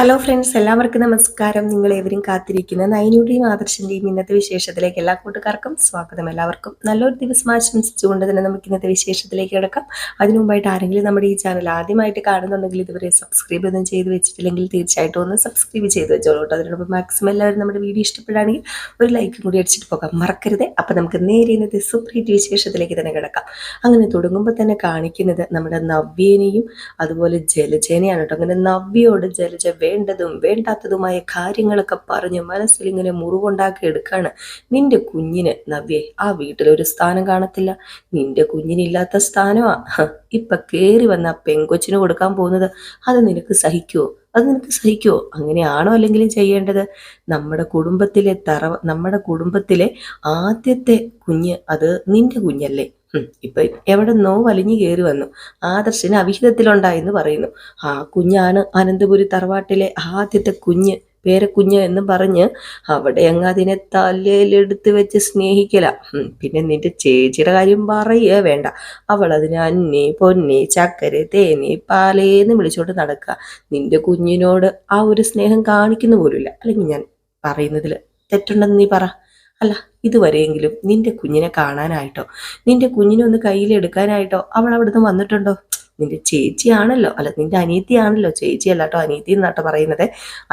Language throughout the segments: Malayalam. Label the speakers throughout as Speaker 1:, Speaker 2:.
Speaker 1: ഹലോ ഫ്രണ്ട്സ് എല്ലാവർക്കും നമസ്കാരം. നിങ്ങൾ ഏവരും കാത്തിരിക്കുന്ന നൈനയുടെയും ആദർശന്റെയും ഇന്നത്തെ വിശേഷത്തിലേക്ക് എല്ലാ കൂട്ടുകാർക്കും സ്വാഗതം. എല്ലാവർക്കും നല്ലൊരു ദിവസം ആശംസിച്ചുകൊണ്ട് തന്നെ നമുക്ക് ഇന്നത്തെ വിശേഷത്തിലേക്ക് കിടക്കാം. അതിനു മുമ്പായിട്ട് ആരെങ്കിലും നമ്മുടെ ഈ ചാനൽ ആദ്യമായിട്ട് കാണുന്നുണ്ടെങ്കിൽ ഇതുവരെ സബ്സ്ക്രൈബ് ഒന്നും ചെയ്ത് വെച്ചിട്ടില്ലെങ്കിൽ തീർച്ചയായിട്ടും ഒന്ന് സബ്സ്ക്രൈബ് ചെയ്ത് വെച്ചോളൂ കേട്ടോ. അതിനോടൊപ്പം മാക്സിമം എല്ലാവരും നമ്മുടെ വീഡിയോ ഇഷ്ടപ്പെടുകയാണെങ്കിൽ ഒരു ലൈക്കും കൂടി അടിച്ചിട്ട് പോകാം. മറക്കരുത്. അപ്പം നമുക്ക് നേരെ ഇന്നത്തെ സുപ്രീറ്റ് വിശേഷത്തിലേക്ക് തന്നെ കിടക്കാം. അങ്ങനെ തുടങ്ങുമ്പോൾ തന്നെ കാണിക്കുന്നത് നമ്മുടെ നവ്യേനെയും അതുപോലെ ജലജേനെയാണ് കേട്ടോ. അങ്ങനെ നവ്യയോട് ജലജ വേണ്ടതും വേണ്ടാത്തതുമായ കാര്യങ്ങളൊക്കെ പറഞ്ഞ് മനസ്സിലിങ്ങനെ മുറിവുണ്ടാക്കി എടുക്കാണ് നിന്റെ കുഞ്ഞിന് നവ്യെ. ആ വീട്ടിലൊരു സ്ഥാനം കാണത്തില്ല. നിന്റെ കുഞ്ഞിനില്ലാത്ത സ്ഥാനമാ. ഇപ്പൊ കേറി വന്ന പെങ്കൊച്ചിന് കൊടുക്കാൻ പോകുന്നത്. അത് നിനക്ക് സഹിക്കുവോ? അത് നിനക്ക് സഹിക്കുവോ? അങ്ങനെയാണോ അല്ലെങ്കിലും ചെയ്യേണ്ടത്? നമ്മുടെ കുടുംബത്തിലെ തറ നമ്മുടെ കുടുംബത്തിലെ ആദ്യത്തെ കുഞ്ഞ് അത് നിന്റെ കുഞ്ഞല്ലേ? ഇപ്പൊ എവിടെന്നോ വലിഞ്ഞു കയറി വന്നു. ആദർശന് അവിഹിതത്തിലുണ്ടായെന്ന് പറയുന്നു. ആ കുഞ്ഞാണ് അനന്തപുരി തറവാട്ടിലെ ആദ്യത്തെ കുഞ്ഞ് പേരക്കുഞ്ഞ് എന്ന് പറഞ്ഞ് അവിടെ അങ്ങ് അതിനെ തലയിലെടുത്ത് വെച്ച് സ്നേഹിക്കല. പിന്നെ നിന്റെ ചേച്ചിയുടെ കാര്യം പറയേ വേണ്ട. അവൾ അതിനെ അന്നി പൊന്നി ചക്കര തേനി പാലേന്ന് വിളിച്ചോണ്ട് നടക്കുക. നിന്റെ കുഞ്ഞിനോട് ആ ഒരു സ്നേഹം കാണിക്കുന്ന പോലുമില്ല. അല്ലെങ്കിൽ ഞാൻ പറയുന്നതിൽ തെറ്റുണ്ടെന്ന് നീ പറ. അല്ല ഇതുവരെയെങ്കിലും നിന്റെ കുഞ്ഞിനെ കാണാനായിട്ടോ? നിന്റെ കുഞ്ഞിനെ ഒന്ന് കയ്യിലെടുക്കാനായിട്ടോ അവൾ അവിടുന്ന് വന്നിട്ടുണ്ടോ? നിന്റെ ചേച്ചിയാണല്ലോ അല്ല നിന്റെ അനിയത്തിയാണല്ലോ ചേച്ചിയല്ല കേട്ടോ അനിയത്തി എന്നാട്ടോ പറയുന്നത്.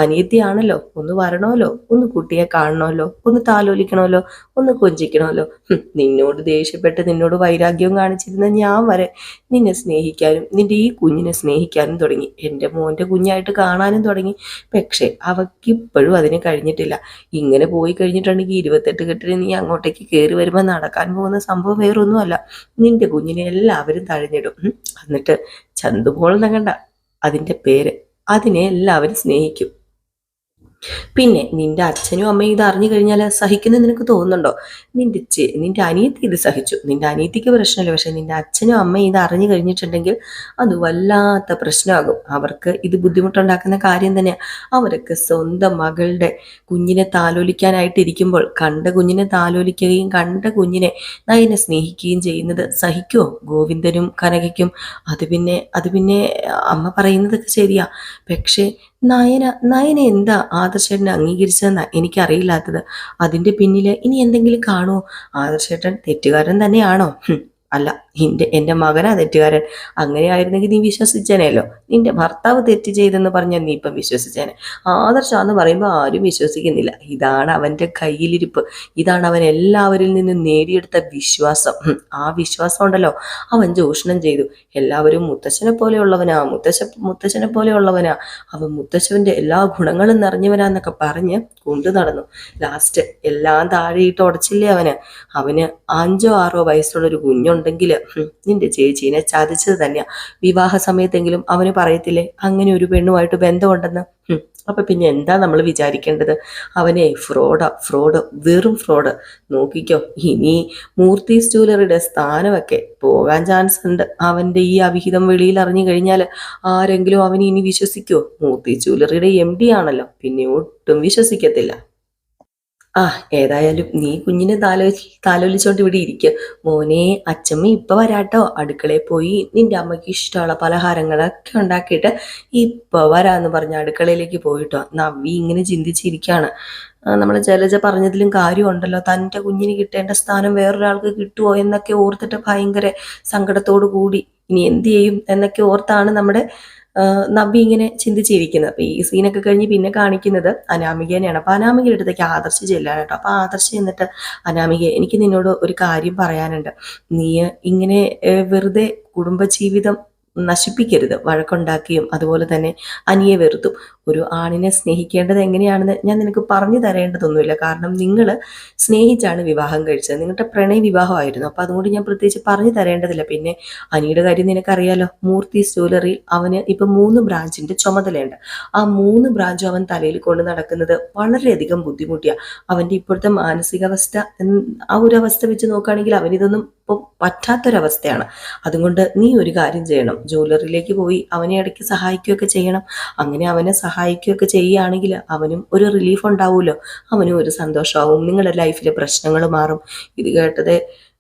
Speaker 1: അനിയത്തിയാണല്ലോ ഒന്ന് വരണമല്ലോ ഒന്ന് കുട്ടിയെ കാണണമല്ലോ ഒന്ന് താലോലിക്കണമല്ലോ ഒന്ന് കൊഞ്ചിക്കണമല്ലോ നിന്നോട് ദേഷ്യപ്പെട്ട് നിന്നോട് വൈരാഗ്യവും കാണിച്ചിരുന്ന ഞാൻ വരെ നിന്നെ സ്നേഹിക്കാനും നിന്റെ ഈ കുഞ്ഞിനെ സ്നേഹിക്കാനും തുടങ്ങി. എന്റെ മോന്റെ കുഞ്ഞായിട്ട് കാണാനും തുടങ്ങി. പക്ഷേ അവക്കിപ്പോഴും അതിന് കഴിഞ്ഞിട്ടില്ല. ഇങ്ങനെ പോയി കഴിഞ്ഞിട്ടുണ്ടെങ്കിൽ ഇരുപത്തെട്ട് കെട്ടിന് നീ അങ്ങോട്ടേക്ക് കയറി വരുമ്പോൾ നടക്കാൻ പോകുന്ന സംഭവം വേറൊന്നുമല്ല. നിന്റെ കുഞ്ഞിനെ എല്ലാവരും തഴഞ്ഞിടും. എന്നിട്ട് ചന്തുപോൾ എന്നങ്ങണ്ട അതിന്റെ പേര് അതിനെ എല്ലാവരും സ്നേഹിക്കും. പിന്നെ നിന്റെ അച്ഛനും അമ്മയും ഇത് അറിഞ്ഞു കഴിഞ്ഞാൽ സഹിക്കുന്നത് നിനക്ക് തോന്നുന്നുണ്ടോ? നിന്റെ നിന്റെ അനിയത്തി ഇത് സഹിച്ചു. നിന്റെ അനിയത്തിക്ക് പ്രശ്നമില്ല. പക്ഷെ നിന്റെ അച്ഛനും അമ്മയും ഇത് അറിഞ്ഞു കഴിഞ്ഞിട്ടുണ്ടെങ്കിൽ അത് വല്ലാത്ത പ്രശ്നമാകും. അവർക്ക് ഇത് ബുദ്ധിമുട്ടുണ്ടാക്കുന്ന കാര്യം തന്നെയാണ് അവരൊക്കെ സ്വന്തം മകളുടെ കുഞ്ഞിനെ താലോലിക്കാനായിട്ട് ഇരിക്കുമ്പോൾ കണ്ട കുഞ്ഞിനെ താലോലിക്കുകയും കണ്ട കുഞ്ഞിനെ നയനെ സ്നേഹിക്കുകയും ചെയ്യുന്നത് സഹിക്കുമോ ഗോവിന്ദനും കനകയ്ക്കും. അത് പിന്നെ അത് പിന്നെ അമ്മ പറയുന്നതൊക്കെ ശരിയാ. പക്ഷേ നയന നയന എന്താ ആദർശേട്ടനെ അംഗീകരിച്ചതെന്ന് എനിക്കറിയില്ലാത്തത്. അതിന്റെ പിന്നിൽ ഇനി എന്തെങ്കിലും കാണുമോ ആദർശേട്ടൻ തെറ്റുകാരൻ തന്നെയാണോ? അല്ല. എന്റെ എന്റെ മകനാ തെറ്റുകാരൻ. അങ്ങനെയായിരുന്നെങ്കിൽ നീ വിശ്വസിച്ചേനല്ലോ നിന്റെ ഭർത്താവ് തെറ്റ് ചെയ്തെന്ന് പറഞ്ഞാൽ നീ ഇപ്പം വിശ്വസിച്ചേനെ. ആദർശാന്ന് പറയുമ്പോൾ ആരും വിശ്വസിക്കുന്നില്ല. ഇതാണ് അവന്റെ കയ്യിലിരിപ്പ്. ഇതാണ് അവൻ എല്ലാവരിൽ നിന്നും നേടിയെടുത്ത വിശ്വാസം. ആ വിശ്വാസം ഉണ്ടല്ലോ. അവൻ ചൂഷണം ചെയ്തു. എല്ലാവരും മുത്തശ്ശനെ പോലെയുള്ളവനാ മുത്തശ്ശ മുത്തശ്ശനെ പോലെയുള്ളവനാ. അവൻ മുത്തശ്ശവന്റെ എല്ലാ ഗുണങ്ങളും നിറഞ്ഞവനാന്നൊക്കെ പറഞ്ഞ് കൊണ്ടു നടന്നു. ലാസ്റ്റ് എല്ലാം താഴെയിട്ട് ഉടച്ചില്ലേ അവന്? അവന് അഞ്ചോ ആറോ വയസ്സുള്ളൊരു കുഞ്ഞുണ്ടെങ്കിൽ നിന്റെ ചേച്ചീനെ ചതിച്ചത് തന്നെയാ. വിവാഹ സമയത്തെങ്കിലും അവന് പറയത്തില്ലേ അങ്ങനെ ഒരു പെണ്ണുമായിട്ട് ബന്ധമുണ്ടെന്ന്? അപ്പൊ പിന്നെ എന്താ നമ്മൾ വിചാരിക്കേണ്ടത്? അവനെ ഫ്രോഡാ ഫ്രോഡ് വെറും ഫ്രോഡ്. നോക്കിക്കോ ഇനി മൂർത്തി ജൂലറിയുടെ സ്ഥാനമൊക്കെ പോകാൻ ചാൻസ് ഉണ്ട്. അവന്റെ ഈ അവിഹിതം വെളിയിൽ അറിഞ്ഞു കഴിഞ്ഞാൽ ആരെങ്കിലും അവനെ ഇനി വിശ്വസിക്കുമോ മൂർത്തി ജൂലറിയുടെ എം ഡി ആണല്ലോ. പിന്നെ ഒട്ടും വിശ്വസിക്കത്തില്ല. ആ ഏതായാലും നീ കുഞ്ഞിനെ താലോ താലോലിച്ചോണ്ട് ഇവിടെ ഇരിക്കുക മോനെ അച്ചമ്മ ഇപ്പൊ വരാട്ടോ. അടുക്കളയിൽ പോയി നിന്റെ അമ്മയ്ക്ക് ഇഷ്ടമുള്ള പലഹാരങ്ങളൊക്കെ ഉണ്ടാക്കിയിട്ട് ഇപ്പൊ വരാന്ന് പറഞ്ഞ അടുക്കളയിലേക്ക് പോയിട്ടോ. നവ്വി ഇങ്ങനെ ചിന്തിച്ചിരിക്കുകയാണ് നമ്മൾ ജലജ പറഞ്ഞതിലും കാര്യമുണ്ടല്ലോ. തന്റെ കുഞ്ഞിന് കിട്ടേണ്ട സ്ഥാനം വേറൊരാൾക്ക് കിട്ടുമോ എന്നൊക്കെ ഓർത്തിട്ട് ഭയങ്കര സങ്കടത്തോടു കൂടി. ഇനി എന്ത് ചെയ്യും എന്നൊക്കെ ഓർത്താണ് നമ്മുടെ നവ്യ ഇങ്ങനെ ചിന്തിച്ചിരിക്കുന്നത് അപ്പൊ ഈ സീനൊക്കെ കഴിഞ്ഞ് പിന്നെ കാണിക്കുന്നത് അനാമികേനെയാണ് അപ്പൊ അനാമികയുടെ അടുത്തേക്ക് ആദർശ് ചെല്ലാണ് കേട്ടോ. അപ്പൊ ആദർശ് എന്നിട്ട് അനാമിക എനിക്ക് നിന്നോട് ഒരു കാര്യം പറയാനുണ്ട്. നീ ഇങ്ങനെ വെറുതെ കുടുംബജീവിതം നശിപ്പിക്കരുത്. വഴക്കുണ്ടാക്കിയും അതുപോലെ തന്നെ അനിയെ വെറുത്തും. ഒരു ആണിനെ സ്നേഹിക്കേണ്ടത് എങ്ങനെയാണെന്ന് ഞാൻ നിനക്ക് പറഞ്ഞു തരേണ്ടതൊന്നുമില്ല. കാരണം നിങ്ങൾ സ്നേഹിച്ചാണ് വിവാഹം കഴിച്ചത്. നിങ്ങളുടെ പ്രണയ വിവാഹമായിരുന്നു. അപ്പോൾ അതുകൊണ്ട് ഞാൻ പ്രത്യേകിച്ച് പറഞ്ഞു തരേണ്ടതില്ല. പിന്നെ അനിയുടെ കാര്യം നിനക്കറിയാലോ. മൂർത്തി ജ്വല്ലറിയിൽ അവന് ഇപ്പം മൂന്ന് ബ്രാഞ്ചിന്റെ ചുമതലയുണ്ട്. ആ മൂന്ന് ബ്രാഞ്ചും അവൻ തലയിൽ കൊണ്ട് നടക്കുന്നത് വളരെയധികം ബുദ്ധിമുട്ടിയാണ് അവന്റെ ഇപ്പോഴത്തെ മാനസികാവസ്ഥ ആ ഒരു അവസ്ഥ വെച്ച് നോക്കുകയാണെങ്കിൽ അവനിതൊന്നും ഇപ്പോൾ പറ്റാത്തൊരവസ്ഥയാണ്. അതുകൊണ്ട് നീ ഒരു കാര്യം ചെയ്യണം. ജ്വല്ലറിയിലേക്ക് പോയി അവനെ ഇടയ്ക്ക് സഹായിക്കുകയൊക്കെ ചെയ്യണം. അങ്ങനെ അവനെ സഹായിക്കുകയൊക്കെ ചെയ്യുകയാണെങ്കിൽ അവനും ഒരു റിലീഫ് ഉണ്ടാവുമല്ലോ. അവനും ഒരു സന്തോഷമാവും. നിങ്ങളുടെ ലൈഫിലെ പ്രശ്നങ്ങൾ മാറും. ഇത് കേട്ടത്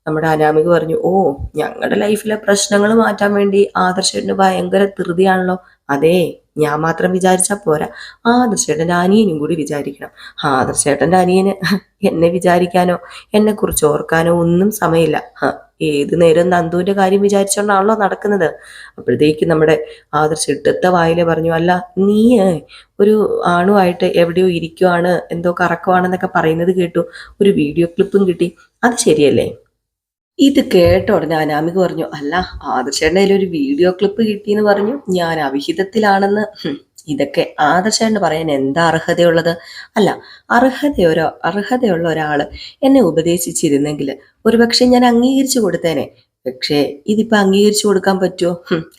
Speaker 1: നമ്മുടെ അനാമിക പറഞ്ഞു ഓ ഞങ്ങളുടെ ലൈഫിലെ പ്രശ്നങ്ങൾ മാറ്റാൻ വേണ്ടി ആദർശന് ഭയങ്കര ധൃതിയാണല്ലോ. അതേ ഞാൻ മാത്രം വിചാരിച്ചാൽ പോരാ. ആദർശേട്ടന്റെ അനിയനും കൂടി വിചാരിക്കണം. ആദർശേട്ടന്റെ അനിയന് എന്നെ വിചാരിക്കാനോ എന്നെ കുറിച്ച് ഓർക്കാനോ ഒന്നും സമയമില്ല. ഏത് നേരം നന്ദുവിന്റെ കാര്യം വിചാരിച്ചോണ്ടാണല്ലോ നടക്കുന്നത്. അപ്പോഴത്തേക്ക് നമ്മുടെ ആദർശ ഇട്ടത്തെ വായിലെ പറഞ്ഞു അല്ല നീ ഒരു ആണുമായിട്ട് എവിടെയോ ഇരിക്കുവാണ് എന്തോ കറക്കുവാണെന്നൊക്കെ പറയുന്നത് കേട്ടു. ഒരു വീഡിയോ ക്ലിപ്പും കിട്ടി. അത് ശരിയല്ലേ? ഇത് കേട്ട. ഉടനെ അനാമിക പറഞ്ഞു അല്ല ആദർശേട്ടന്റെ ഒരു വീഡിയോ ക്ലിപ്പ് കിട്ടിയെന്ന് പറഞ്ഞു. ഞാൻ അവിഹിതത്തിലാണെന്ന്. ഇതൊക്കെ ആദർശേട്ടന് പറയാൻ എന്താ അർഹതയുള്ളത്? അല്ല അർഹതയൊരു അർഹതയുള്ള ഒരാൾ എന്നെ ഉപദേശിച്ചിരുന്നെങ്കിൽ ഒരുപക്ഷെ ഞാൻ അംഗീകരിച്ചു കൊടുത്തേനെ. പക്ഷേ ഇതിപ്പോൾ അംഗീകരിച്ചു കൊടുക്കാൻ പറ്റുമോ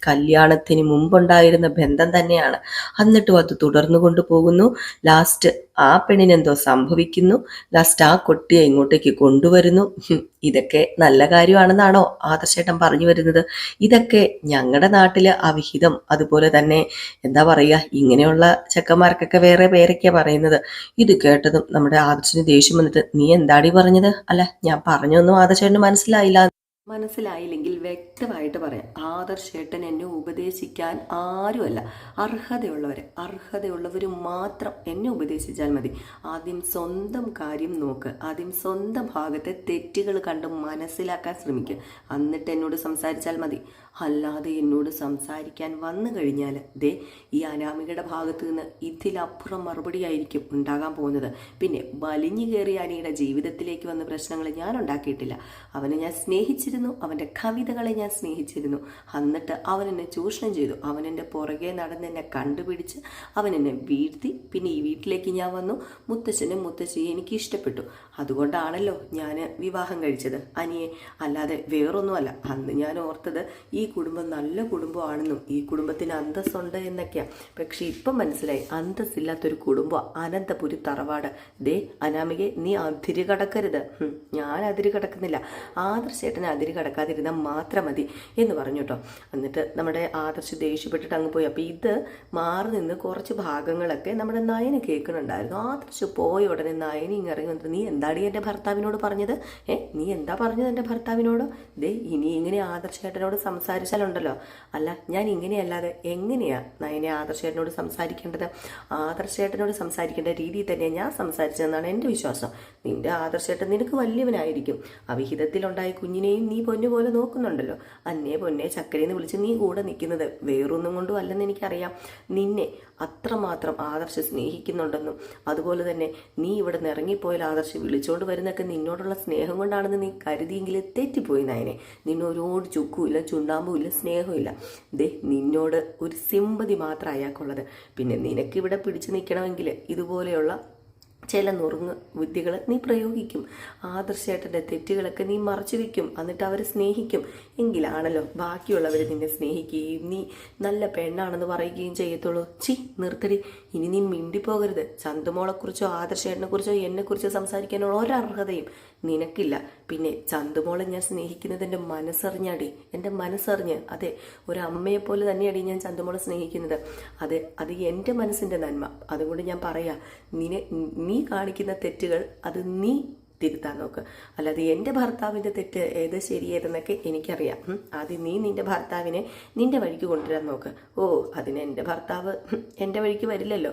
Speaker 1: കല്യാണത്തിന് മുമ്പുണ്ടായിരുന്ന ബന്ധം തന്നെയാണ്. എന്നിട്ടും അത് തുടർന്നു കൊണ്ടുപോകുന്നു. ലാസ്റ്റ് ആ പെണ്ണിനെന്തോ സംഭവിക്കുന്നു. ലാസ്റ്റ് ആ കുട്ടിയെ ഇങ്ങോട്ടേക്ക് കൊണ്ടുവരുന്നു. ഇതൊക്കെ നല്ല കാര്യമാണെന്നാണോ ആദർശേട്ടൻ പറഞ്ഞു വരുന്നത്? ഇതൊക്കെ ഞങ്ങളുടെ നാട്ടിൽ അവിഹിതം. അതുപോലെ തന്നെ എന്താ പറയുക ഇങ്ങനെയുള്ള ചെക്കന്മാർക്കൊക്കെ വേറെ പേരൊക്കെയാ പറയുന്നത്. ഇത് കേട്ടതും നമ്മുടെ ആദർശന് ദേഷ്യം വന്നിട്ട് നീ എന്താടി പറഞ്ഞത്? അല്ല ഞാൻ പറഞ്ഞൊന്നും ആദർശേട്ടന് മനസ്സിലായില്ല. മനസ്സിലായില്ലെങ്കിൽ വ്യക്തമായിട്ട് പറയാം. ആദർശേട്ടൻ എന്നെ ഉപദേശിക്കാൻ ആരുമല്ല. അർഹതയുള്ളവർ അർഹതയുള്ളവർ മാത്രം എന്നെ ഉപദേശിച്ചാൽ മതി. ആദ്യം സ്വന്തം കാര്യം നോക്ക്. ആദ്യം സ്വന്തം ഭാഗത്തെ തെറ്റുകൾ കണ്ട് മനസ്സിലാക്കാൻ ശ്രമിക്കുക എന്നിട്ട് എന്നോട് സംസാരിച്ചാൽ മതി. അല്ലാതെ എന്നോട് സംസാരിക്കാൻ വന്നു കഴിഞ്ഞാൽ ദേ ഈ അനാമികയുടെ ഭാഗത്തു നിന്ന് ഇതിലപ്പുറം മറുപടി ആയിരിക്കും ഉണ്ടാകാൻ പോകുന്നത്. പിന്നെ വലിഞ്ഞു കയറിയ അനിയുടെ ജീവിതത്തിലേക്ക് വന്ന പ്രശ്നങ്ങൾ ഞാൻ ഉണ്ടാക്കിയിട്ടില്ല. അവനെ ഞാൻ സ്നേഹിച്ചിരുന്നു അവന്റെ കവിതകളെ ഞാൻ സ്നേഹിച്ചിരുന്നു. എന്നിട്ട് അവൻ എന്നെ ചൂഷണം ചെയ്തു. അവൻ എന്റെ പുറകെ നടന്ന് എന്നെ കണ്ടുപിടിച്ച് അവൻ എന്നെ വീഴ്ത്തി. പിന്നെ ഈ വീട്ടിലേക്ക് ഞാൻ വന്നു. മുത്തച്ഛനും മുത്തശ്ശിയെ എനിക്ക് ഇഷ്ടപ്പെട്ടു. അതുകൊണ്ടാണല്ലോ ഞാൻ വിവാഹം കഴിച്ചത്. അനിയെ അല്ലാതെ വേറൊന്നുമല്ല. അന്ന് ഞാൻ ഓർത്തത് ഈ കുടുംബം നല്ല കുടുംബമാണെന്നും ഈ കുടുംബത്തിന് അന്തസ്സുണ്ട് എന്നൊക്കെയാണ് പക്ഷെ ഇപ്പം മനസ്സിലായി അന്തസ്സില്ലാത്തൊരു കുടുംബം അനന്തപുരി തറവാട്. ദേ അനാമികെ നീ അതിരി കടക്കരുത്. ഞാൻ അതിരി കടക്കുന്നില്ല. ആദർശേട്ടനെ അതിരി കടക്കാതിരുന്നാൽ മാത്രം മതി എന്ന് പറഞ്ഞു കേട്ടോ. എന്നിട്ട് നമ്മുടെ ആദർശ് ദേഷ്യപ്പെട്ടിട്ട് അങ്ങ് പോയി. അപ്പോൾ ഇത് മാറി നിന്ന് കുറച്ച് ഭാഗങ്ങളൊക്കെ നമ്മുടെ നയന കേൾക്കുന്നുണ്ടായിരുന്നു. ആദർശ് പോയ ഉടനെ നയനി ഇങ്ങനെ ഇറങ്ങി വന്നിട്ട് നീ എന്താടി എന്റെ ഭർത്താവിനോട് പറഞ്ഞത്? ഏ നീ എന്താ പറഞ്ഞത് എന്റെ ഭർത്താവിനോട്? ദേ ഇനി ഇങ്ങനെ ആദർശേട്ടനോട് സംസാരിച്ചാലുണ്ടല്ലോ. അല്ല ഞാൻ ഇങ്ങനെയല്ലാതെ എങ്ങനെയാണ് നയനെ ആദർശേട്ടനോട് സംസാരിക്കേണ്ടത്? ആദർശേട്ടനോട് സംസാരിക്കേണ്ട രീതിയിൽ തന്നെ ഞാൻ സംസാരിച്ചതെന്നാണ് എന്റെ വിശ്വാസം. നിന്റെ ആദർശേട്ടൻ നിനക്ക് വലിയവനായിരിക്കും. അവിഹിതത്തിലുണ്ടായ കുഞ്ഞിനെയും നീ പൊന്നു പോലെ നോക്കുന്നുണ്ടല്ലോ. അന്നേ പൊന്നെ ചക്കരയെന്ന് വിളിച്ച് നീ കൂടെ നിൽക്കുന്നത് വേറൊന്നും കൊണ്ടും അല്ലെന്ന് എനിക്കറിയാം. നിന്നെ അത്രമാത്രം ആദർശ് സ്നേഹിക്കുന്നുണ്ടെന്നും അതുപോലെ തന്നെ നീ ഇവിടെ നിന്ന് ഇറങ്ങിപ്പോയാൽ ആദർശ് വിളിച്ചോണ്ട് വരുന്നൊക്കെ നിന്നോടുള്ള സ്നേഹം കൊണ്ടാണെന്ന് നീ കരുതിയെങ്കിൽ തെറ്റിപ്പോയി നായനെ. നിന്നൊരോട് ചുക്കുമില്ല ചുണ്ടാമ്പുമില്ല സ്നേഹമില്ല ദേ നിന്നോട് ഒരു സിമ്പതി മാത്രം അയാൾക്കുള്ളത്. പിന്നെ നിനക്കിവിടെ പിടിച്ചു നിൽക്കണമെങ്കിൽ ഇതുപോലെയുള്ള ചില നുറുങ്ങ് വിദ്യകൾ നീ പ്രയോഗിക്കും. ആദർശേട്ടന്റെ തെറ്റുകളൊക്കെ നീ മറച്ചു വെക്കും. എന്നിട്ട് അവരെ സ്നേഹിക്കും. എങ്കിലാണല്ലോ ബാക്കിയുള്ളവർ നിന്നെ സ്നേഹിക്കുകയും നീ നല്ല പെണ്ണാണെന്ന് പറയുകയും ചെയ്യത്തുള്ളൂ. ചി നിർത്തടി. ഇനി നീ മിണ്ടിപ്പോകരുത്. ചന്തുമോളെക്കുറിച്ചോ ആദർശേട്ടനെക്കുറിച്ചോ എന്നെക്കുറിച്ചോ സംസാരിക്കാനുള്ള ഒരർഹതയും നിനക്കില്ല. പിന്നെ ചന്തുമോളെ ഞാൻ സ്നേഹിക്കുന്നത് എന്റെ മനസ്സറിഞ്ഞാടി. എന്റെ മനസ്സറിഞ്ഞ്. അതെ ഒരു അമ്മയെ പോലെ തന്നെയാടി ഞാൻ ചന്തുമോളെ സ്നേഹിക്കുന്നത്. അതെ അത് എന്റെ മനസ്സിന്റെ നന്മ. അതുകൊണ്ട് ഞാൻ പറയാം നിന നീ കാണിക്കുന്ന തെറ്റുകൾ അത് നീ തിരുത്താൻ നോക്കുക അല്ലാതെ എന്റെ ഭർത്താവിന്റെ തെറ്റ് ഏത് ശരിയേതെന്നൊക്കെ എനിക്കറിയാം. ആദ്യം നീ നിന്റെ ഭർത്താവിനെ നിന്റെ വഴിക്ക് കൊണ്ടുവരാൻ നോക്ക്. ഓ അതിന് എന്റെ ഭർത്താവ് എന്റെ വഴിക്ക് വരില്ലല്ലോ.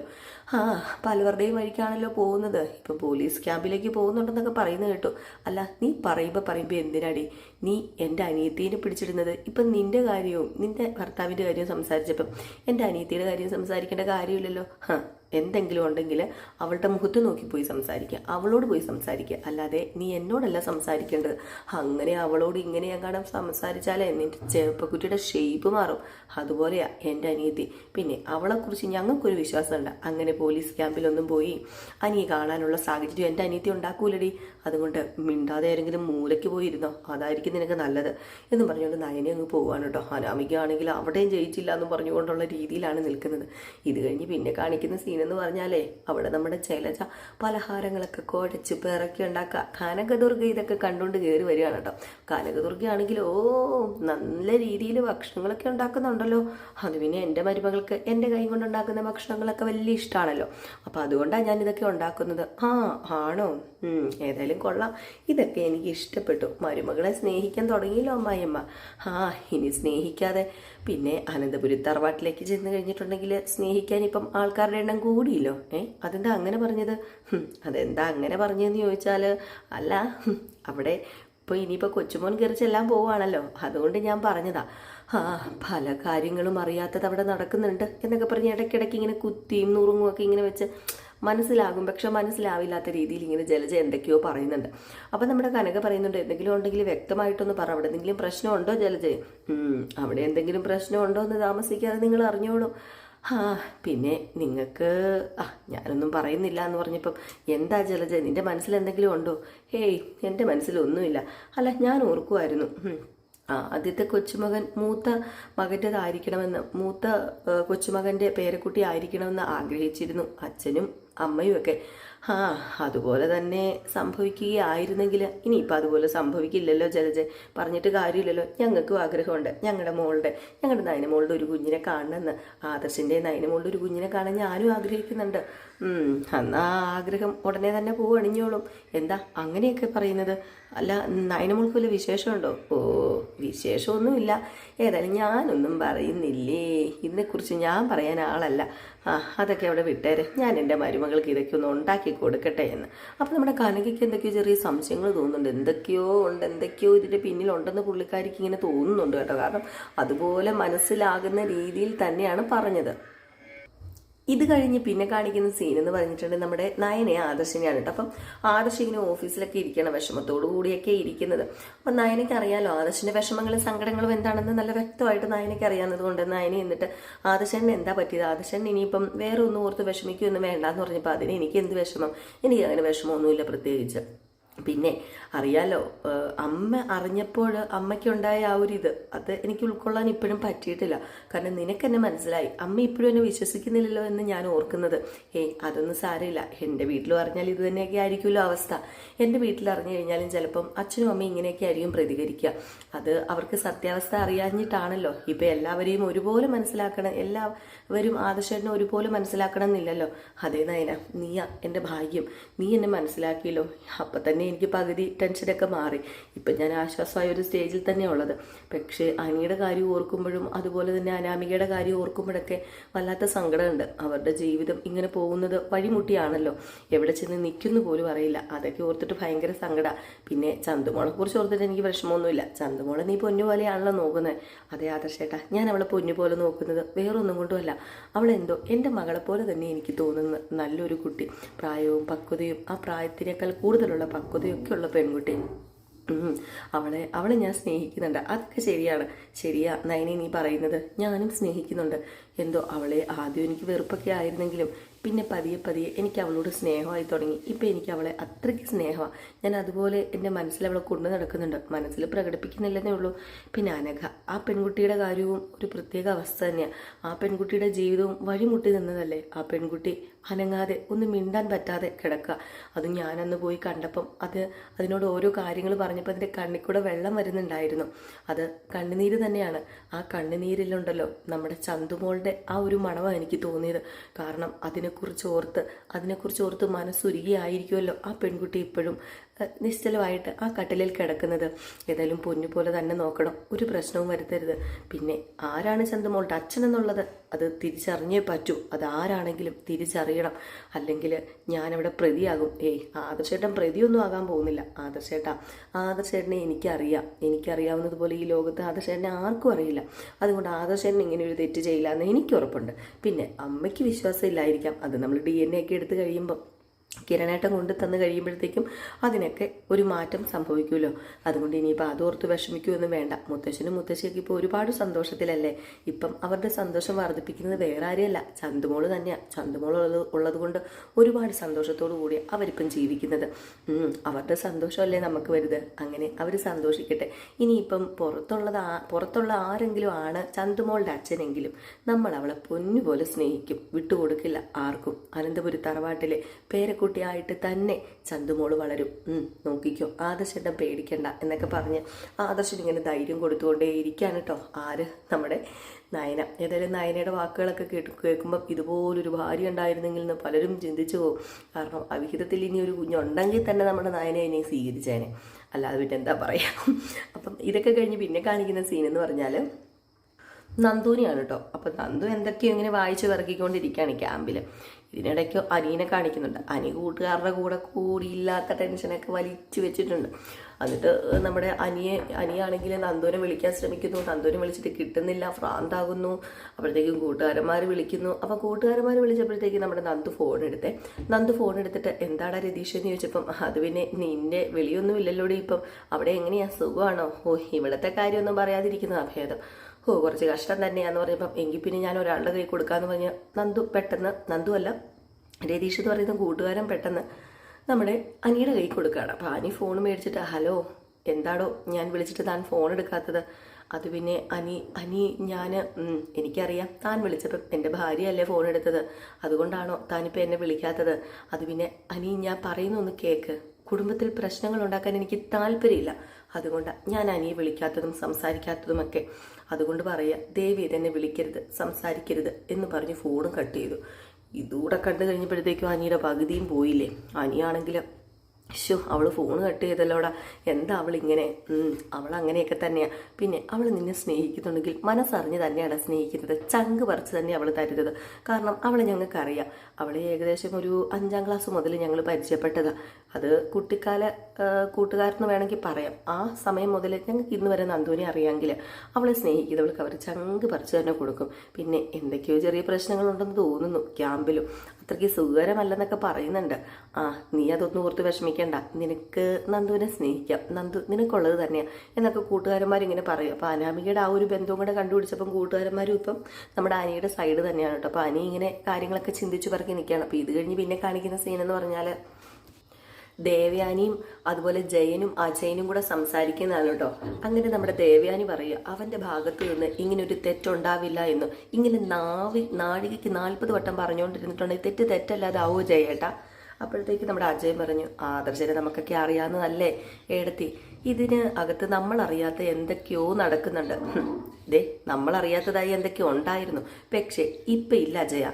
Speaker 1: ആ പലവരുടെയും വഴിക്കാണല്ലോ പോകുന്നത്. ഇപ്പം പോലീസ് ക്യാമ്പിലേക്ക് പോകുന്നുണ്ടെന്നൊക്കെ പറയുന്നത് കേട്ടു. അല്ല നീ പറയുമ്പോൾ പറയുമ്പോൾ എന്തിനാടി? നീ എന്റെ അനിയത്തീനെ പിടിച്ചിടുന്നത്. ഇപ്പം നിന്റെ കാര്യവും നിന്റെ ഭർത്താവിന്റെ കാര്യവും സംസാരിച്ചപ്പം എന്റെ അനിയത്തിയുടെ കാര്യം സംസാരിക്കേണ്ട കാര്യമില്ലല്ലോ. ഹാ എന്തെങ്കിലും ഉണ്ടെങ്കിൽ അവളുടെ മുഖത്ത് നോക്കി പോയി സംസാരിക്കുക അവളോട് പോയി സംസാരിക്കുക. അല്ലാതെ നീ എന്നോടല്ല സംസാരിക്കേണ്ടത്. അങ്ങനെ അവളോട് ഇങ്ങനെ എങ്ങാനും സംസാരിച്ചാലേ നിന്റെ ചെറുപ്പക്കുട്ടിയുടെ ഷേപ്പ് മാറും. അതുപോലെയാ എന്റെ അനിയത്തി. പിന്നെ അവളെക്കുറിച്ച് ഞങ്ങൾക്കൊരു വിശ്വാസമുണ്ട്. അങ്ങനെ പോലീസ് ക്യാമ്പിലൊന്നും പോയി അനിയെ കാണാനുള്ള സാഹചര്യം എന്റെ അനിയത്തി ഉണ്ടാക്കൂലടി. അതുകൊണ്ട് മിണ്ടാതെ ആരെങ്കിലും മൂലയ്ക്ക് പോയിരുന്നോ? അതായിരിക്കും നിനക്ക് നല്ലത് എന്ന് പറഞ്ഞുകൊണ്ട് നയനെ അങ്ങ് പോകാൻ കേട്ടോ. അനാമികയാണെങ്കിൽ അവിടെയും ജയിച്ചില്ല എന്ന് പറഞ്ഞുകൊണ്ടുള്ള രീതിയിലാണ് നിൽക്കുന്നത്. ഇത് കഴിഞ്ഞ് പിന്നെ കാണിക്കുന്ന സീൻ എന്ന് പറഞ്ഞാലേ അവിടെ നമ്മുടെ ശൈലജ പലഹാരങ്ങളൊക്കെ കുഴച്ച് പിറക്കി ഉണ്ടാക്കുക. കനകദുർഗ ഇതൊക്കെ കണ്ടുകൊണ്ട് കയറി വരികയാണ് കേട്ടോ. കനകദുർഗ ആണെങ്കിൽ ഓ നല്ല രീതിയിൽ ഭക്ഷണങ്ങളൊക്കെ ഉണ്ടാക്കുന്നുണ്ടല്ലോ. അത് പിന്നെ എന്റെ മരുമകൾക്ക് എന്റെ കൈ കൊണ്ട് ഉണ്ടാക്കുന്ന ഭക്ഷണങ്ങളൊക്കെ വലിയ ഇഷ്ടമാണല്ലോ അപ്പോൾ അതുകൊണ്ടാണ് ഞാൻ ഇതൊക്കെ ഉണ്ടാക്കുന്നത്. ആ ആണോ? ഏതായാലും കൊള്ളാം. ഇതൊക്കെ എനിക്ക് ഇഷ്ടപ്പെട്ടു. മരുമകളെ സ്നേഹിക്കാൻ തുടങ്ങിയല്ലോ അമ്മായിയമ്മ. ആ ഇനി സ്നേഹിക്കാതെ പിന്നെ അനന്തപുരി തറവാട്ടിലേക്ക് ചെന്ന് കഴിഞ്ഞിട്ടുണ്ടെങ്കിൽ സ്നേഹിക്കാൻ ഇപ്പം ആൾക്കാരുടെ എണ്ണം കൂടിയല്ലോ. ഏ? അതെന്താ അങ്ങനെ പറഞ്ഞത്? അതെന്താ അങ്ങനെ പറഞ്ഞതെന്ന് ചോദിച്ചാൽ അല്ല അവിടെ ഇപ്പോൾ ഇനിയിപ്പോൾ കൊച്ചുമോൻ കയറി ചെല്ലാൻ പോവുകയാണല്ലോ. അതുകൊണ്ട് ഞാൻ പറഞ്ഞതാ. ആ പല കാര്യങ്ങളും അറിയാത്തത് അവിടെ നടക്കുന്നുണ്ട് എന്നൊക്കെ പറഞ്ഞ് ഇടയ്ക്കിടയ്ക്ക് ഇങ്ങനെ കുത്തിയും നുറുങ്ങും ഒക്കെ ഇങ്ങനെ വെച്ച് മനസ്സിലാകും. പക്ഷെ മനസ്സിലാവില്ലാത്ത രീതിയിൽ ഇങ്ങനെ ജലജ എന്തൊക്കെയോ പറയുന്നുണ്ട്. അപ്പം നമ്മുടെ കനക പറയുന്നുണ്ട് എന്തെങ്കിലും ഉണ്ടെങ്കിൽ വ്യക്തമായിട്ടൊന്ന് പറ. അവിടെ എന്തെങ്കിലും പ്രശ്നമുണ്ടോ ജലജ? അവിടെ എന്തെങ്കിലും പ്രശ്നമുണ്ടോ എന്ന് താമസിക്കാതെ നിങ്ങൾ അറിഞ്ഞോളൂ. ആ പിന്നെ നിങ്ങൾക്ക് ആ ഞാനൊന്നും പറയുന്നില്ല എന്ന് പറഞ്ഞപ്പം എന്താ ജലജ നിന്റെ മനസ്സിൽ എന്തെങ്കിലും ഉണ്ടോ? ഹേയ് എന്റെ മനസ്സിലൊന്നുമില്ല. അല്ല ഞാൻ ഓർക്കുമായിരുന്നു ആ ആദ്യത്തെ കൊച്ചുമകൻ മൂത്ത മകന്റെതായിരിക്കണമെന്ന് മൂത്ത കൊച്ചുമകന്റെ പേരക്കുട്ടി ആയിരിക്കണമെന്ന് ആഗ്രഹിച്ചിരുന്നു. അച്ഛനും അമ്മയും ഒക്കെ ആ അതുപോലെ തന്നെ സംഭവിക്കുകയായിരുന്നെങ്കിൽ ഇനിയിപ്പോൾ അതുപോലെ സംഭവിക്കില്ലല്ലോ ജലജ പറഞ്ഞിട്ട് കാര്യമില്ലല്ലോ. ഞങ്ങൾക്കും ആഗ്രഹമുണ്ട്. ഞങ്ങളുടെ മോളുടെ ഞങ്ങളുടെ നയനമോളുടെ ഒരു കുഞ്ഞിനെ കാണണമെന്ന്. ആദർശിന്റെ നയനമോളുടെ ഒരു കുഞ്ഞിനെ കാണാൻ ഞാനും ആഗ്രഹിക്കുന്നുണ്ട്. എന്നാ ആഗ്രഹം ഉടനെ തന്നെ പോവണിഞ്ഞോളും. എന്താ അങ്ങനെയൊക്കെ പറയുന്നത്? അല്ല നയനമോൾക്ക് വല്ല വിശേഷമുണ്ടോ? ഓ വിശേഷമൊന്നുമില്ല. ഏതായാലും ഞാനൊന്നും പറയുന്നില്ലേ? ഇതിനെക്കുറിച്ച് ഞാൻ പറയാൻ ആളല്ല. ആ അതൊക്കെ അവിടെ വിട്ടേരെ. ഞാൻ എന്റെ മരുമകൾക്ക് ഇതൊക്കെ ഒന്ന് ഉണ്ടാക്കി കൊടുക്കട്ടെ എന്ന്. അപ്പോൾ നമ്മുടെ കനകയ്ക്ക് എന്തൊക്കെയോ ചെറിയ സംശയങ്ങൾ തോന്നുന്നുണ്ട്. എന്തൊക്കെയോ ഉണ്ട് എന്തൊക്കെയോ ഇതിന്റെ പിന്നിലുണ്ടെന്ന് പുള്ളിക്കാരിക്ക് ഇങ്ങനെ തോന്നുന്നുണ്ട് കേട്ടോ. കാരണം അതുപോലെ മനസ്സിലാകുന്ന രീതിയിൽ തന്നെയാണ് പറഞ്ഞത്. ഇത് കഴിഞ്ഞ് പിന്നെ കാണിക്കുന്ന സീൻ എന്ന് പറഞ്ഞിട്ടുണ്ടെങ്കിൽ നമ്മുടെ നയനെ ആദർശിനെയാണ് കേട്ടോ. അപ്പം ആദർശ് ഇങ്ങനെ ഓഫീസിലൊക്കെ ഇരിക്കണം വിഷമത്തോടു കൂടിയൊക്കെ ഇരിക്കുന്നത്. അപ്പം നയനയ്ക്ക് അറിയാലോ ആദർശിന്റെ വിഷമങ്ങളും സങ്കടങ്ങളും എന്താണെന്ന് നല്ല വ്യക്തമായിട്ട് നയനയ്ക്ക് അറിയാവുന്നത് കൊണ്ട് നയനെ എന്നിട്ട് ആദർശന് എന്താ പറ്റിയത്? ആദർശൻ ഇനിയിപ്പം വേറെ ഒന്നും ഓർത്ത് വിഷമിക്കുമെന്ന് വേണ്ടെന്ന് പറഞ്ഞപ്പോൾ അതിന് എനിക്ക് എന്ത് വിഷമം? എനിക്ക് അങ്ങനെ വിഷമമൊന്നുമില്ല പ്രത്യേകിച്ച്. പിന്നെ അറിയാലോ അമ്മ അറിഞ്ഞപ്പോൾ അമ്മയ്ക്കുണ്ടായ ആ ഒരു ഇത് അത് എനിക്ക് ഉൾക്കൊള്ളാൻ ഇപ്പോഴും പറ്റിയിട്ടില്ല. കാരണം നിനക്ക് എന്നെ മനസ്സിലായി. അമ്മ ഇപ്പോഴും എന്നെ വിശ്വസിക്കുന്നില്ലല്ലോ എന്ന് ഞാൻ ഓർക്കുന്നത്. ഏയ് അതൊന്നും സാരമില്ല. എന്റെ വീട്ടിൽ അറിഞ്ഞാൽ ഇത് തന്നെയൊക്കെ ആയിരിക്കുമല്ലോ അവസ്ഥ. എന്റെ വീട്ടിൽ അറിഞ്ഞു കഴിഞ്ഞാലും ചിലപ്പം അച്ഛനും അമ്മയും ഇങ്ങനെയൊക്കെ ആയിരിക്കും പ്രതികരിക്കുക. അത് അവർക്ക് സത്യാവസ്ഥ അറിയാഞ്ഞിട്ടാണല്ലോ. ഇപ്പം എല്ലാവരെയും ഒരുപോലെ മനസ്സിലാക്കണം എല്ലാവരും ആദർശനെ ഒരുപോലെ മനസ്സിലാക്കണം എന്നില്ലല്ലോ. അതേ നയന നീയാ എന്റെ ഭാഗ്യം. നീ എന്നെ മനസ്സിലാക്കിയല്ലോ. അപ്പം തന്നെ എനിക്ക് പകുതി ടെൻഷനൊക്കെ മാറി. ഇപ്പം ഞാൻ ആശ്വാസമായ ഒരു സ്റ്റേജിൽ തന്നെയാണ് ഉള്ളത്. പക്ഷേ അനിയുടെ കാര്യം ഓർക്കുമ്പോഴും അതുപോലെ തന്നെ അനാമികയുടെ കാര്യം ഓർക്കുമ്പോഴൊക്കെ വല്ലാത്ത സങ്കടമുണ്ട്. അവരുടെ ജീവിതം ഇങ്ങനെ പോകുന്നത് വഴിമുട്ടിയാണല്ലോ. എവിടെ ചെന്ന് നിൽക്കുന്നു പോലും അറിയില്ല. അതൊക്കെ ഓർത്തിട്ട് ഭയങ്കര സങ്കട. പിന്നെ ചന്തുമോളെ കുറിച്ച് ഓർത്തിട്ട് എനിക്ക് വിഷമമൊന്നുമില്ല. ചന്തുമോളെ നീ പൊന്നു പോലെയാണല്ലോ നോക്കുന്നത് അതെ ആദർശേട്ടാ ഞാൻ അവളെ പൊന്നു പോലെ നോക്കുന്നത് വേറൊന്നും കൊണ്ടുമല്ല. അവളെന്തോ എന്റെ മകളെ പോലെ തന്നെ എനിക്ക് തോന്നുന്ന നല്ലൊരു കുട്ടി. പ്രായവും പക്വതയും ആ പ്രായത്തിനേക്കാൾ കൂടുതലുള്ള പക്വതയൊക്കെയുള്ള പെൺകുട്ടി. അവളെ അവളെ ഞാൻ സ്നേഹിക്കുന്നുണ്ട്. അതൊക്കെ ശരിയാണ്. ശരിയാ നയനെ നീ പറയുന്നത് ഞാനും സ്നേഹിക്കുന്നുണ്ട്. എന്തോ അവളെ ആദ്യം എനിക്ക് വെറുപ്പൊക്കെ ആയിരുന്നെങ്കിലും പിന്നെ പതിയെ പതിയെ എനിക്ക് അവളോട് സ്നേഹമായി തുടങ്ങി. ഇപ്പം എനിക്ക് അവളെ അത്രയ്ക്ക് സ്നേഹമാണ് ഞാൻ അതുപോലെ എന്റെ മനസ്സിൽ അവളെ കൊണ്ടു നടക്കുന്നുണ്ട്. മനസ്സിൽ പ്രകടിപ്പിക്കുന്നില്ലെന്നേ ഉള്ളൂ. പിന്നെ അനഘ ആ പെൺകുട്ടിയുടെ കാര്യവും ഒരു പ്രത്യേക അവസ്ഥ തന്നെയാണ് ആ പെൺകുട്ടിയുടെ ജീവിതവും വഴിമുട്ടി നിന്നതല്ലേ? ആ പെൺകുട്ടി അനങ്ങാതെ ഒന്ന് മിണ്ടാൻ പറ്റാതെ കിടക്കുക. അത് ഞാനന്ന് പോയി കണ്ടപ്പം അത് അതിനോട് ഓരോ കാര്യങ്ങൾ പറഞ്ഞപ്പോൾ അതിന്റെ കണ്ണിൽ കൂടെ വെള്ളം വരുന്നുണ്ടായിരുന്നു. അത് കണ്ണുനീര് തന്നെയാണ്. ആ കണ്ണുനീരിലുണ്ടല്ലോ നമ്മുടെ ചന്തുമോളുടെ ആ ഒരു മണമാണ് എനിക്ക് തോന്നിയത്. കാരണം അതിനെക്കുറിച്ച് ഓർത്ത് അതിനെക്കുറിച്ച് ഓർത്ത് മനസ്സുരുകിയായിരിക്കുമല്ലോ ആ പെൺകുട്ടി ഇപ്പോഴും. നിശ്ചലമായിട്ട് ആ കട്ടിലിൽ കിടക്കുന്നത്. ഏതായാലും പൊന്നു പോലെ തന്നെ നോക്കണം. ഒരു പ്രശ്നവും വരുത്തരുത്. പിന്നെ ആരാണ് ചന്ദ്രമോളുടെ അച്ഛൻ എന്നുള്ളത്? അത് തിരിച്ചറിഞ്ഞേ പറ്റൂ. അത് ആരാണെങ്കിലും തിരിച്ചറിയണം. അല്ലെങ്കിൽ ഞാനവിടെ പ്രതിയാകും. ഏയ് ആദർശേട്ടൻ പ്രതിയൊന്നും ആകാൻ പോകുന്നില്ല. ആദർശേട്ടാ ആദർശേട്ടനെ എനിക്കറിയാം. എനിക്കറിയാവുന്നതുപോലെ ഈ ലോകത്ത് ആദർശേട്ടനെ ആർക്കും അറിയില്ല. അതുകൊണ്ട് ആദർശേട്ടൻ ഇങ്ങനെ ഒരു തെറ്റ് ചെയ്യില്ല എന്ന് എനിക്ക് ഉറപ്പുണ്ട്. പിന്നെ അമ്മയ്ക്ക് വിശ്വാസം ഇല്ലായിരിക്കാം. അത് നമ്മൾ ഡി എൻ എ ഒക്കെ എടുത്ത് കഴിയുമ്പോൾ കിരണേട്ടം കൊണ്ട് തന്നു കഴിയുമ്പോഴത്തേക്കും അതിനൊക്കെ ഒരു മാറ്റം സംഭവിക്കുമല്ലോ. അതുകൊണ്ട് ഇനിയിപ്പോൾ അതോർത്ത് വിഷമിക്കുമൊന്നും വേണ്ട. മുത്തശ്ശനും മുത്തശ്ശിയൊക്കെ ഇപ്പോൾ ഒരുപാട് സന്തോഷത്തിലല്ലേ? ഇപ്പം അവരുടെ സന്തോഷം വർദ്ധിപ്പിക്കുന്നത് വേറെ ആരെയല്ല ചന്തുമോൾ തന്നെയാണ് ചന്തുമോൾ ഉള്ളത് ഉള്ളത് കൊണ്ട് ഒരുപാട് സന്തോഷത്തോടു കൂടി അവരിപ്പം ജീവിക്കുന്നത്. അവരുടെ സന്തോഷമല്ലേ നമുക്ക് വരുത് അങ്ങനെ അവർ സന്തോഷിക്കട്ടെ. ഇനിയിപ്പം പുറത്തുള്ളത് പുറത്തുള്ള ആരെങ്കിലും ആണ് ചന്തുമോളുടെ അച്ഛനെങ്കിലും നമ്മൾ അവളെ പൊന്നുപോലെ സ്നേഹിക്കും. വിട്ടുകൊടുക്കില്ല ആർക്കും. അനന്തപുരി തറവാട്ടിലെ പേരക്കുട്ടിയായിട്ട് തന്നെ ചന്തുമോൾ വളരും. നോക്കിക്കോ. ആദർശേട്ടൻ പേടിക്കണ്ട എന്നൊക്കെ പറഞ്ഞ് ആദർശൻ ഇങ്ങനെ ധൈര്യം കൊടുത്തുകൊണ്ടേ ഇരിക്കുകയാണ് കേട്ടോ ആര്? നമ്മുടെ നയന. ഏതായാലും നയനയുടെ വാക്കുകളൊക്കെ കേട്ട് കേൾക്കുമ്പം ഇതുപോലൊരു ഭാര്യ ഉണ്ടായിരുന്നെങ്കിൽ എന്ന് പലരും ചിന്തിച്ചു പോകും. കാരണം അവിഹിതത്തിൽ ഇനി ഒരു കുഞ്ഞുണ്ടെങ്കിൽ തന്നെ നമ്മുടെ നയനെ ഇനി സ്വീകരിച്ചേനെ. അല്ലാതെ പിന്നെ എന്താ പറയുക അപ്പം ഇതൊക്കെ കഴിഞ്ഞ് പിന്നെ കാണിക്കുന്ന സീൻ എന്ന് പറഞ്ഞാൽ നന്ദുവിനെയാണ് കേട്ടോ അപ്പം നന്ദു എന്തൊക്കെയോ ഇങ്ങനെ വായിച്ച് വിറക്കിക്കൊണ്ടിരിക്കുകയാണ് ക്യാമ്പിൽ ഇതിനിടയ്ക്ക് അനിയനെ കാണിക്കുന്നുണ്ട്. അനി കൂട്ടുകാരുടെ കൂടെ കൂടിയില്ലാത്ത ടെൻഷനൊക്കെ വലിച്ചു വെച്ചിട്ടുണ്ട്. എന്നിട്ട് നമ്മുടെ അനിയെ അനിയാണെങ്കിൽ നന്ദുവിനെ വിളിക്കാൻ ശ്രമിക്കുന്നു. നന്ദുവിനെ വിളിച്ചിട്ട് കിട്ടുന്നില്ല. ഭ്രാന്താകുന്നു. അപ്പോഴത്തേക്കും കൂട്ടുകാരന്മാർ വിളിക്കുന്നു. അപ്പോൾ കൂട്ടുകാരന്മാർ വിളിച്ചപ്പോഴത്തേക്കും നമ്മുടെ നന്ദു ഫോൺ എടുത്തേ. നന്ദു ഫോൺ എടുത്തിട്ട് എന്താടാ രതീഷ്? എന്ന് ചോദിച്ചപ്പം അത് പിന്നെ നിന്റെ വെളിയൊന്നും ഇല്ലല്ലോടി ഇപ്പം. അവിടെ എങ്ങനെയാ? സുഖമാണോ? ഓ ഇവിടുത്തെ കാര്യമൊന്നും പറയാതിരിക്കുന്നതാ ഭേദം ഓ കുറച്ച് കഷ്ടം തന്നെയാന്ന് പറഞ്ഞപ്പം എങ്കിൽ പിന്നെ ഞാൻ ഒരാളുടെ കൈ കൊടുക്കാന്ന് പറഞ്ഞ് നന്ദു പെട്ടെന്ന് നന്ദു അല്ല രതീഷ് എന്ന് പറയുന്ന കൂട്ടുകാരൻ പെട്ടെന്ന് നമ്മുടെ അനിയുടെ കൈ കൊടുക്കുകയാണ്. അപ്പം അനി ഫോൺ മേടിച്ചിട്ട് ഹലോ എന്താടോ ഞാൻ വിളിച്ചിട്ട് താൻ ഫോൺ എടുക്കാത്തത്? അത് പിന്നെ അനി അനി ഞാൻ എനിക്കറിയാം താൻ വിളിച്ചപ്പം എന്റെ ഭാര്യയല്ലേ ഫോൺ എടുത്തത്. അതുകൊണ്ടാണോ താനിപ്പോൾ എന്നെ വിളിക്കാത്തത്? അത് പിന്നെ അനി ഞാൻ പറയുന്നൊന്ന് കേക്ക്. കുടുംബത്തിൽ പ്രശ്നങ്ങൾ ഉണ്ടാക്കാൻ എനിക്ക് താല്പര്യമില്ല. അതുകൊണ്ടാണ് ഞാൻ അനിയെ വിളിക്കാത്തതും സംസാരിക്കാത്തതുമൊക്കെ. അതുകൊണ്ട് പറയുക ദേവി ഇതെന്നെ വിളിക്കരുത് സംസാരിക്കരുത് എന്ന് പറഞ്ഞ് ഫോണും കട്ട് ചെയ്തു. ഇതൂടെ കണ്ടു കഴിഞ്ഞപ്പോഴത്തേക്കും അനിയുടെ പകുതിയും പോയില്ലേ? അനിയാണെങ്കിൽ ശോ അവൾ ഫോൺ കട്ട് ചെയ്തല്ലോടാ. എന്താ അവൾ ഇങ്ങനെ അവൾ അങ്ങനെയൊക്കെ തന്നെയാണ് പിന്നെ അവൾ നിന്നെ സ്നേഹിക്കുന്നുണ്ടെങ്കിൽ മനസ്സറിഞ്ഞ് തന്നെയാണ് സ്നേഹിക്കുന്നത്. ചങ്ക് പറിച്ച് തന്നെ അവൾ തരുന്നത്. കാരണം അവളെ ഞങ്ങൾക്കറിയാം. അവളെ ഏകദേശം ഒരു അഞ്ചാം ക്ലാസ് മുതൽ ഞങ്ങൾ പരിചയപ്പെട്ടതാണ് അത് കുട്ടിക്കാല കൂട്ടുകാരെന്ന് വേണമെങ്കിൽ പറയാം. ആ സമയം മുതൽ ഞങ്ങൾക്ക് ഇന്ന് വരെ നന്ദുവിനെ അറിയാമെങ്കിൽ അവളെ സ്നേഹിക്കുന്നവൾക്ക് അവർ ചങ്ക് പറിച്ച് തന്നെ കൊടുക്കും. പിന്നെ എന്തൊക്കെയോ ചെറിയ പ്രശ്നങ്ങളുണ്ടെന്ന് തോന്നുന്നു. ക്യാമ്പിലും അത്രയ്ക്ക് സുഖകരമല്ലെന്നൊക്കെ പറയുന്നുണ്ട്. ആ നീ അതൊന്നും ഓർത്ത് വിഷമിക്കണ്ട. നിനക്ക് നന്ദുവിനെ സ്നേഹിക്കാം. നന്ദു നിനക്കുള്ളത് തന്നെയാണ് എന്നൊക്കെ കൂട്ടുകാരന്മാരിങ്ങനെ പറയും. അപ്പോൾ അനാമികയുടെ ആ ഒരു ബന്ധവും കൂടെ കണ്ടുപിടിച്ചപ്പം കൂട്ടുകാരന്മാരും ഇപ്പം നമ്മുടെ അനിയുടെ സൈഡ് തന്നെയാണ് കേട്ടോ. അപ്പോൾ അനി ഇങ്ങനെ കാര്യങ്ങളൊക്കെ ചിന്തിച്ചു പറക്കി നിൽക്കുകയാണ്. അപ്പോൾ ഇത് കഴിഞ്ഞ് പിന്നെ കാണിക്കുന്ന സീൻ എന്ന് പറഞ്ഞാൽ ദേവയാനിയും അതുപോലെ ജയനും അജയനും കൂടെ സംസാരിക്കുന്നതാണ് കേട്ടോ. അങ്ങനെ നമ്മുടെ ദേവയാനി പറയുക അവന്റെ ഭാഗത്ത് നിന്ന് ഇങ്ങനെ ഒരു തെറ്റുണ്ടാവില്ല എന്ന്. ഇങ്ങനെ നാവി നാഴികയ്ക്ക് നാൽപ്പത് വട്ടം പറഞ്ഞുകൊണ്ടിരുന്നിട്ടുണ്ടെങ്കിൽ തെറ്റ് തെറ്റല്ലാതെ ആവോ ജയേട്ടാ? അപ്പോഴത്തേക്ക് നമ്മുടെ അജയൻ പറഞ്ഞു ആദർശനെ നമുക്കൊക്കെ അറിയാവുന്നതല്ലേ ഏടത്തി. ഇതിന് അകത്ത് നമ്മൾ അറിയാത്ത എന്തൊക്കെയോ നടക്കുന്നുണ്ട്. ദേ നമ്മൾ അറിയാത്തതായി എന്തൊക്കെയോ ഉണ്ടായിരുന്നു. പക്ഷേ ഇപ്പം ഇല്ല അജയ.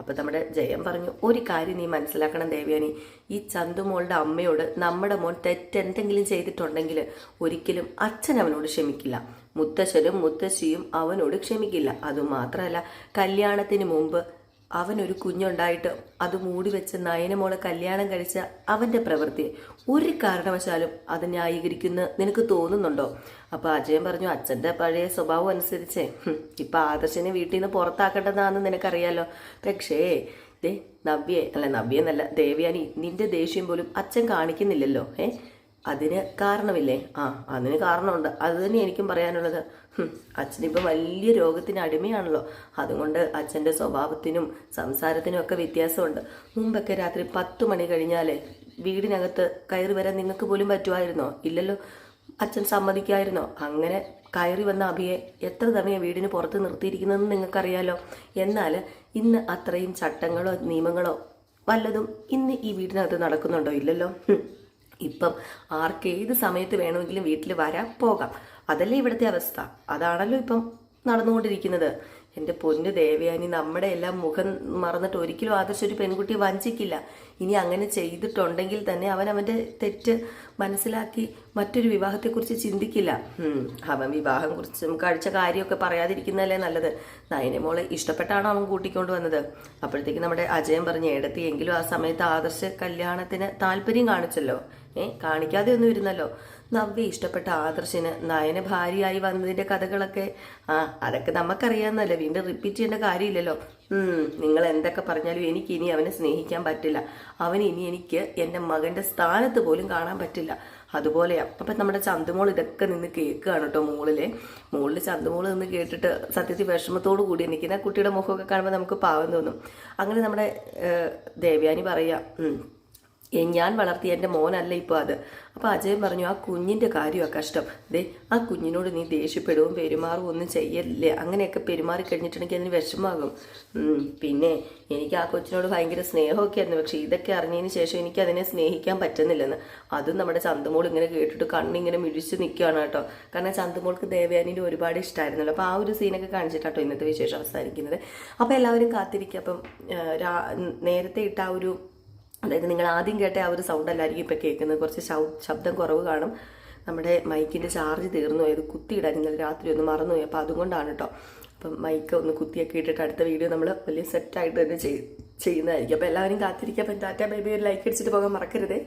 Speaker 1: അപ്പൊ നമ്മുടെ ജയം പറഞ്ഞു ഒരു കാര്യം നീ മനസ്സിലാക്കണം ദേവയാനി. ഈ ചന്തുമോളുടെ അമ്മയോട് നമ്മുടെ മോൻ തെറ്റെന്തെങ്കിലും ചെയ്തിട്ടുണ്ടെങ്കിൽ ഒരിക്കലും അച്ഛൻ അവനോട് ക്ഷമിക്കില്ല. മുത്തശ്ശനും മുത്തശ്ശിയും അവനോട് ക്ഷമിക്കില്ല. അതുമാത്രമല്ല കല്യാണത്തിന് മുമ്പ് അവനൊരു കുഞ്ഞുണ്ടായിട്ട് അത് മൂടി വെച്ച് നയനമോളെ കല്യാണം കഴിച്ച അവന്റെ പ്രവൃത്തി. ഒരു കാരണവശാലും അത് ന്യായീകരിക്കുന്ന നിനക്ക് തോന്നുന്നുണ്ടോ? അപ്പൊ അജയൻ പറഞ്ഞു അച്ഛന്റെ പഴയ സ്വഭാവം അനുസരിച്ച്. ഇപ്പൊ ആദർശനെ വീട്ടിൽ നിന്ന് പുറത്താക്കേണ്ടതാണെന്ന് നിനക്കറിയാലോ. പക്ഷേ ദേ നവ്യെ അല്ല നവ്യെന്നല്ല ദേവ്യാനി നിന്റെ ദേഷ്യം പോലും അച്ഛൻ കാണിക്കുന്നില്ലല്ലോ ഏ? അതിന് കാരണമില്ലേ? ആ അതിന് കാരണമുണ്ട്. അത് തന്നെ എനിക്കും പറയാനുള്ളത്. അച്ഛനിപ്പോൾ വലിയ രോഗത്തിന് അടിമയാണല്ലോ. അതുകൊണ്ട് അച്ഛന്റെ സ്വഭാവത്തിനും സംസാരത്തിനും ഒക്കെ വ്യത്യാസമുണ്ട്. മുമ്പൊക്കെ രാത്രി പത്ത് മണി കഴിഞ്ഞാലേ വീടിനകത്ത് കയറി വരാൻ നിങ്ങൾക്ക് പോലും പറ്റുമായിരുന്നോ? ഇല്ലല്ലോ. അച്ഛൻ സമ്മതിക്കായിരുന്നോ? അങ്ങനെ കയറി വന്ന അഭിയെ എത്ര തവണ വീടിന് പുറത്ത് നിർത്തിയിരിക്കുന്നതെന്ന് നിങ്ങൾക്കറിയാലോ? എന്നാൽ ഇന്ന് അത്രയും ചട്ടങ്ങളോ നിയമങ്ങളോ വല്ലതും ഇന്ന് ഈ വീടിനകത്ത് നടക്കുന്നുണ്ടോ? ഇല്ലല്ലോ. ഇപ്പം ആർക്ക് ഏത് സമയത്ത് വേണമെങ്കിലും വീട്ടിൽ വരാം പോകാം. അതല്ലേ ഇവിടുത്തെ അവസ്ഥ. അതാണല്ലോ ഇപ്പം നടന്നുകൊണ്ടിരിക്കുന്നത്. എന്റെ പൊന്ന് ദേവയാനി നമ്മുടെ എല്ലാം മുഖം മറന്നിട്ട് ഒരിക്കലും ആദർശ ഒരു പെൺകുട്ടിയെ വഞ്ചിക്കില്ല. ഇനി അങ്ങനെ ചെയ്തിട്ടുണ്ടെങ്കിൽ തന്നെ അവൻ അവന്റെ തെറ്റ് മനസ്സിലാക്കി മറ്റൊരു വിവാഹത്തെക്കുറിച്ച് ചിന്തിക്കില്ല. അവൻ വിവാഹം കുറിച്ച് കഴിച്ച കാര്യമൊക്കെ പറയാതിരിക്കുന്നതല്ലേ നല്ലത്. നയനെ മോളെ ഇഷ്ടപ്പെട്ടാണോ അവൻ കൂട്ടിക്കൊണ്ട് വന്നത്. അപ്പോഴത്തേക്ക് നമ്മുടെ അജയൻ പറഞ്ഞ എങ്കിലും ആ സമയത്ത് ആദർശ കല്യാണത്തിന് താല്പര്യം കാണിച്ചല്ലോ. ഏ കാണിക്കാതെ ഒന്നും ഇരുന്നല്ലോ. നവ്യ ഇഷ്ടപ്പെട്ട ആദർശന് നയന ഭാര്യയായി വന്നതിന്റെ കഥകളൊക്കെ ആ അതൊക്കെ നമുക്കറിയാവുന്നതല്ലേ. വീണ്ടും റിപ്പീറ്റ് ചെയ്യേണ്ട കാര്യമില്ലല്ലോ. നിങ്ങൾ എന്തൊക്കെ പറഞ്ഞാലും എനിക്ക് ഇനി അവനെ സ്നേഹിക്കാൻ പറ്റില്ല. അവൻ ഇനി എനിക്ക് എന്റെ മകന്റെ സ്ഥാനത്ത് പോലും കാണാൻ പറ്റില്ല. അതുപോലെയാ അപ്പം നമ്മുടെ ചന്തുമോൾ ഇതൊക്കെ നിന്ന് കേൾക്കുകയാണ് കേട്ടോ മോളിലെ. മോളിൽ ചന്തുമോൾ നിന്ന് കേട്ടിട്ട് സത്യത്തിൽ വിഷമത്തോടു കൂടി നിൽക്കുന്ന കുട്ടിയുടെ മുഖമൊക്കെ കാണുമ്പോൾ നമുക്ക് പാവം തോന്നും. അങ്ങനെ നമ്മുടെ ദേവയാനി പറയാ ഉം ഏ, ഞാൻ വളർത്തിയ എന്റെ മോനല്ല ഇപ്പോൾ അത്. അപ്പോൾ അജയൻ പറഞ്ഞു ആ കുഞ്ഞിന്റെ കാര്യമാണ് കഷ്ടം. ദേ ആ കുഞ്ഞിനോട് നീ ദേഷ്യപ്പെടുകയും പെരുമാറുകയും ഒന്നും ചെയ്യല്ലേ? അങ്ങനെയൊക്കെ പെരുമാറി കഴിഞ്ഞിട്ടുണ്ടെങ്കിൽ അതിന് വിഷമാകും പിന്നെ എനിക്ക് ആ കൊച്ചിനോട് ഭയങ്കര സ്നേഹമൊക്കെ ആയിരുന്നു പക്ഷേ ഇതൊക്കെ അറിഞ്ഞതിന് ശേഷം എനിക്ക് അതിനെ സ്നേഹിക്കാൻ പറ്റുന്നില്ലെന്ന്. അതും നമ്മുടെ ചന്തുമോൾ ഇങ്ങനെ കേട്ടിട്ട് കണ്ണിങ്ങനെ മിഴിച്ച് നിൽക്കുകയാണ് കേട്ടോ. കാരണം ചന്തുമോൾക്ക് ദേവയാനിന്റെ ഒരുപാട് ഇഷ്ടമായിരുന്നല്ലോ അപ്പോൾ ആ ഒരു സീനൊക്കെ കാണിച്ചിട്ടാട്ടോ ഇന്നത്തെ വിശേഷം അവസാനിക്കുന്നത്. അപ്പോൾ എല്ലാവരും കാത്തിരിക്കുക അപ്പം നേരത്തെ ഇട്ട ആ ഒരു അതായത് നിങ്ങൾ ആദ്യം കേട്ട ആ ഒരു സൗണ്ട് അല്ലായിരിക്കും ഇപ്പം കേൾക്കുന്നത്. കുറച്ച് ശബ്ദം കുറവ് കാണും. നമ്മുടെ മൈക്കിന്റെ ചാർജ് തീർന്നു പോയത് കുത്തിയിടാൻ ഇന്നലെ രാത്രി ഒന്ന് മറന്നുപോയി. അപ്പോൾ അതുകൊണ്ടാണ് കേട്ടോ അപ്പം മൈക്ക് ഒന്ന് കുത്തിയൊക്കെ ഇട്ടിട്ട് അടുത്ത വീഡിയോ നമ്മൾ വലിയ സെറ്റായിട്ട് തന്നെ ചെയ് ചെയ്യുന്നതായിരിക്കും. അപ്പോൾ എല്ലാവരും കാത്തിരിക്കുക അപ്പം ടാറ്റ ബൈബി ഒരു ലൈക്ക് അടിച്ചിട്ട് പോകാൻ മറക്കരുതേ.